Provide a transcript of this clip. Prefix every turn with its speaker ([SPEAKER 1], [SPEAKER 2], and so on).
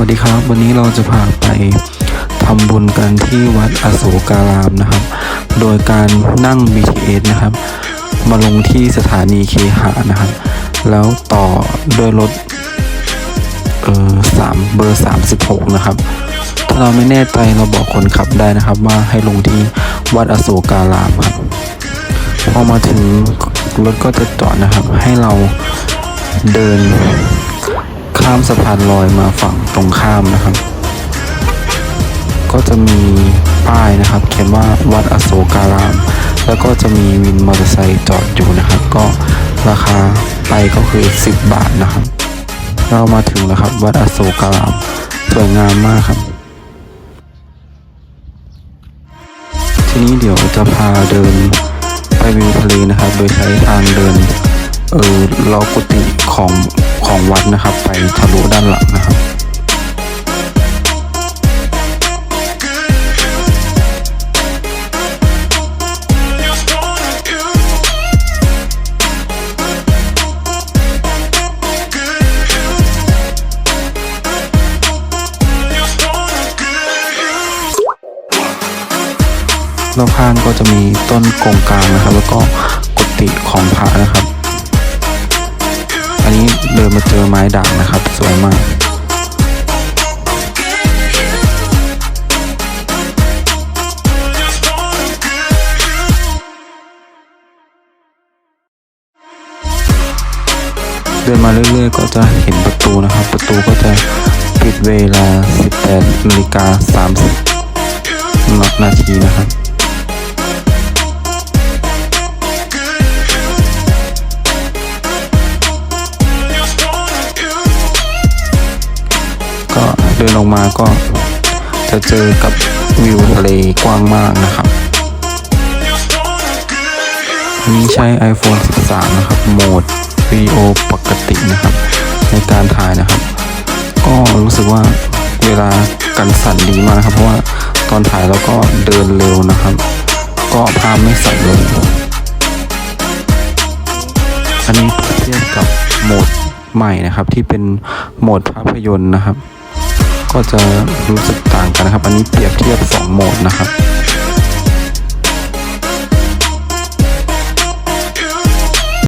[SPEAKER 1] วัสดีครับ วันนี้เราจะพาไปทำบุญกันที่วัดอโศการามนะครับ โดยการนั่ง BTS นะครับ มาลงที่สถานีเคหะนะครับ แล้วต่อด้วยรถเออสามเบอร์ 36 นะครับ ถ้าเราไม่แน่ใจเราบอกคนขับได้นะครับ ว่าให้ลงที่วัดอโศการามครับพอมาถึงรถก็จะจอดนะครับ ให้เราเดิน ข้ามสะพานลอยมาฝั่งตรงข้ามนะครับ ก็จะมีป้ายนะครับ เขียนว่าวัดอโศการาม แล้วก็จะมีวินมอเตอร์ไซค์จอดอยู่นะครับ ก็ราคาไปก็คือ 10 บาทนะครับ เรามาถึงแล้วครับ วัดอโศการามสวยงามมากครับทีนี้เดี๋ยวจะพาเดินไปวิวทะเลนะครับ โดยใช้ทางเดินเออล้อกุฏิของ ของวัดนะครับ ไปทะลุด้านหลังนะครับรอบข้างก็จะมีต้นกงกลางนะครับ แล้วก็กุฏิของพระนะครับ มาเจอไม้ด่างนะครับ สวยมาก เดินมาเรื่อยๆ ก็จะเห็นประตูนะครับ ประตูก็จะปิดเวลา 18นาฬิกา30นาทีนะครับ ก็เดินลงมาก็จะเจอกับวิวทะเลกว้างมากนะครับอันนี้ใช้ iPhone 13 นะครับ โหมดวิดีโอปกตินะครับ ในการถ่ายนะครับ ก็รู้สึกว่าเวลากันสั่นดีมากนะครับ เพราะว่าตอนถ่ายเราก็เดินเร็วนะครับ ก็ภาพไม่สั่นเลย อันนี้เทียบกับโหมดใหม่นะครับที่เป็นโหมดภาพยนตร์นะครับ ก็จะรู้สึกต่างกันนะครับ อันนี้เปรียบเทียบ 2 โหมดนะครับ